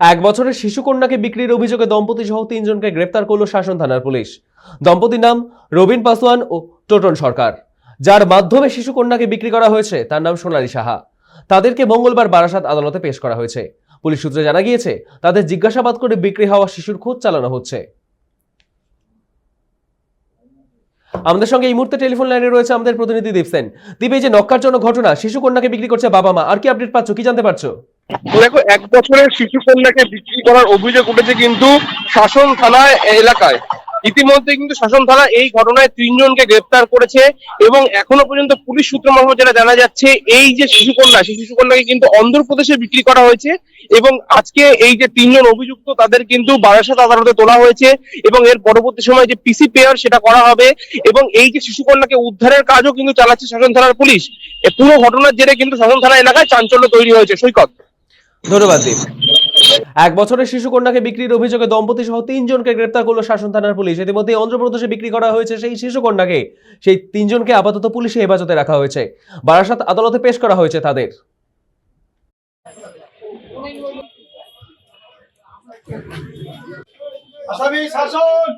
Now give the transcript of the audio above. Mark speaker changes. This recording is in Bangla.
Speaker 1: এক বছরের শিশুকন্যাকে বিক্রির অভিযোগে দম্পতি সহ তিনজনকে গ্রেপ্তার করল শাসন থানার পুলিশ। দম্পতির নাম রবিন পাসওয়ান ও টোটন সরকার। যার মাধ্যমে শিশুকন্যাকে বিক্রি করা হয়েছে, তার নাম সোনালী সাহা। তাদেরকে মঙ্গলবার বারাসাত আদালতে পেশ করা হয়েছে। পুলিশ সূত্রে জানা গিয়েছে, তাদের জিজ্ঞাসাবাদ করে বিক্রি হওয়া শিশুর খোঁজ চালানো হচ্ছে। আমাদের সঙ্গে এই মুহূর্তে টেলিফোন লাইনে রয়েছে আমাদের প্রতিনিধি দীপ সেন দীপ, এই যে নক্কারজনক ঘটনা শিশু কন্যাকে বিক্রি করছে বাবা মা, আর কি আপডেট পাচ্ছ, কি জানতে পারছ?
Speaker 2: দেখো, এক বছরের শিশু কন্যাকে বিক্রি করার অভিযোগ উঠেছে কিন্তু শাসন থানায় এলাকায়। ইতিমধ্যে কিন্তু শাসন থানা এই ঘটনায় তিনজনকে গ্রেপ্তার করেছে এবং এখনও পর্যন্ত পুলিশ সূত্র মারফত যেটা জানা যাচ্ছে, এই যে শিশু কন্যা, সেই শিশু কন্যাকে কিন্তু অন্ধ্রপ্রদেশে বিক্রি করা হয়েছে এবং আজকে এই যে তিনজন অভিযুক্ত, তাদের কিন্তু বারাসাত আদালতে তোলা হয়েছে এবং এর পরবর্তী সময় যে পিসি পেয়ার সেটা করা হবে এবং এই যে শিশু কন্যাকে উদ্ধারের কাজও কিন্তু চালাচ্ছে শাসন থানার পুলিশ। পুরো ঘটনার জেরে কিন্তু শাসন থানা এলাকায় চাঞ্চল্য তৈরি হয়েছে। সৈকত।
Speaker 1: ধন্যবাদ দীপ। এক বছরের শিশু কন্যাকে বিক্রির অভিযোগে দম্পতি সহ তিনজনকে গ্রেপ্তার করল শাসন থানার পুলিশ। ইতিমধ্যে অন্ধ্রপ্রদেশে বিক্রি করা হয়েছে সেই শিশু কন্যাকে সেই তিনজনকে আপাতত পুলিশে হেফাজতে রাখা হয়েছে। বারাসাত আদালতে পেশ করা হয়েছে তাদের।
Speaker 3: আসামি শাসন!